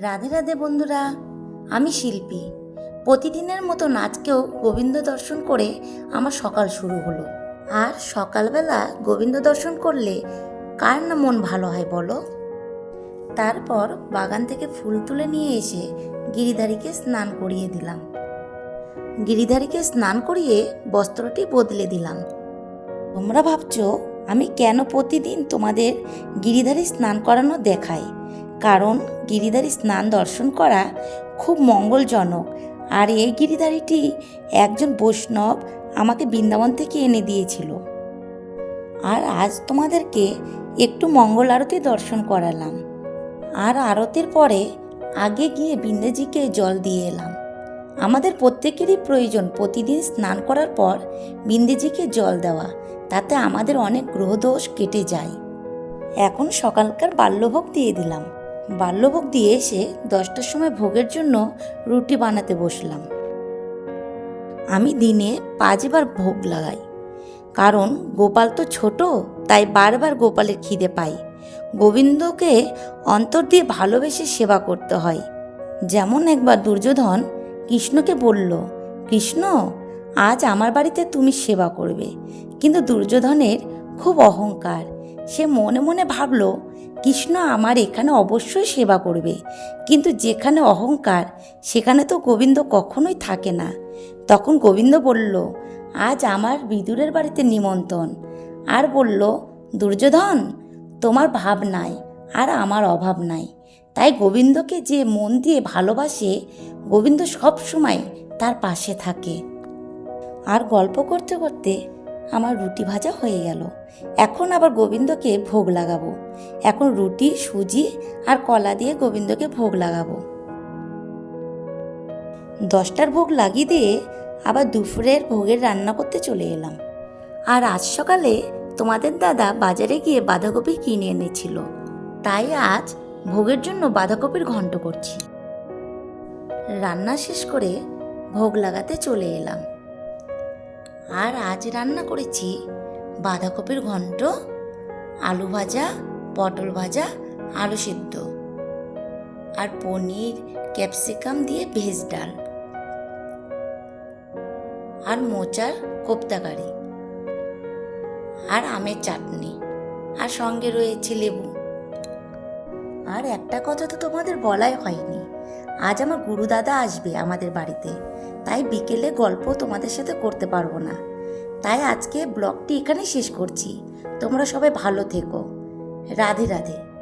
রাধে রাধে বন্ধুরা, আমি শিল্পী। প্রতিদিনের মতো নাচকেও গোবিন্দ দর্শন করে আমার সকাল শুরু হলো। আর সকালবেলা গোবিন্দ দর্শন করলে কার না মন ভালো হয় বলো? তারপর বাগান থেকে ফুল তুলে নিয়ে এসে গিরিধারীকে স্নান করিয়ে দিলাম। গিরিধারীকে স্নান করিয়ে বস্ত্রটি বদলে দিলাম। তোমরা ভাবছ, আমি কেন প্রতিদিন তোমাদের গিরিধারী স্নান করানো দেখাই? কারণ গিরিধারী স্নান দর্শন করা খুব মঙ্গলজনক। আর এই গিরিধারীটি একজন বৈষ্ণব আমাকে বৃন্দাবন থেকে এনে দিয়েছিল। আর আজ তোমাদেরকে একটু মঙ্গল আরতি দর্শন করালাম। আর আরতির পরে আগে গিয়ে বিন্দেজিকে জল দিয়ে এলাম। আমাদের প্রত্যেকেরই প্রয়োজন প্রতিদিন স্নান করার পর বিন্দেজিকে জল দেওয়া, তাতে আমাদের অনেক গ্রহদোষ কেটে যায়। এখন সকালকার বাল্যভোগ দিয়ে দিলাম। বাল্যভোগ দিয়ে এসে দশটার সময় ভোগের জন্য রুটি বানাতে বসলাম। আমি দিনে পাঁচবার ভোগ লাগাই। কারণ গোপাল তো ছোট, তাই বারবার গোপালের খিদে পাই। গোবিন্দকে অন্তর দিয়ে ভালোবেসে সেবা করতে হয়। যেমন একবার দুর্যোধন কৃষ্ণকে বলল, কৃষ্ণ, আজ আমার বাড়িতে তুমি সেবা করবে। কিন্তু দুর্যোধনের খুব অহংকার। সে মনে মনে ভাবলো কৃষ্ণ আমার এখানে অবশ্যই সেবা করবে। কিন্তু যেখানে অহংকার, সেখানে তো গোবিন্দ কখনোই থাকে না। তখন গোবিন্দ বলল, আজ আমার বিদুরের বাড়িতে নিমন্ত্রণ। আর বলল, দুর্যোধন, তোমার ভাব নাই আর আমার অভাব নাই। তাই গোবিন্দকে যে মন দিয়ে ভালোবাসে, গোবিন্দ সব সময় তার পাশে থাকে। আর গল্প করতে করতে আমার রুটি ভাজা হয়ে গেল। এখন আবার গোবিন্দকে ভোগ লাগাবো। এখন রুটি, সুজি আর কলা দিয়ে গোবিন্দকে ভোগ লাগাবো। দশটার ভোগ লাগিয়ে দিয়ে আবার দুপুরের ভোগের রান্না করতে চলে এলাম। আর আজ সকালে তোমাদের দাদা বাজারে গিয়ে বাঁধাকপি কিনে এনেছিল। তাই আজ ভোগের জন্য বাঁধাকপির ঘন্ট করছি। রান্না শেষ করে ভোগ লাগাতে চলে এলাম। আর আজ রান্না করেছি বাঁধাকপির ঘন্ট, আলু ভাজা, পটল ভাজা, আলু সিদ্ধ আর পনির, ক্যাপসিকাম দিয়ে ভেজ ডাল আর মোচার কোপ্তাকারি আর আমের চাটনি আর সঙ্গে রয়েছে লেবু। আর একটা কথা তো তোমাদের বলাই হয়নি। আজ আমার গুরু দাদা আসবে আমাদের বাড়িতে। তাই বিকেলে গল্প তোমাদের সাথে করতে পারব না। তাই আজকে ব্লগটি এখানে শেষ করছি। তোমরা সবাই ভালো থেকো। রাধে রাধে।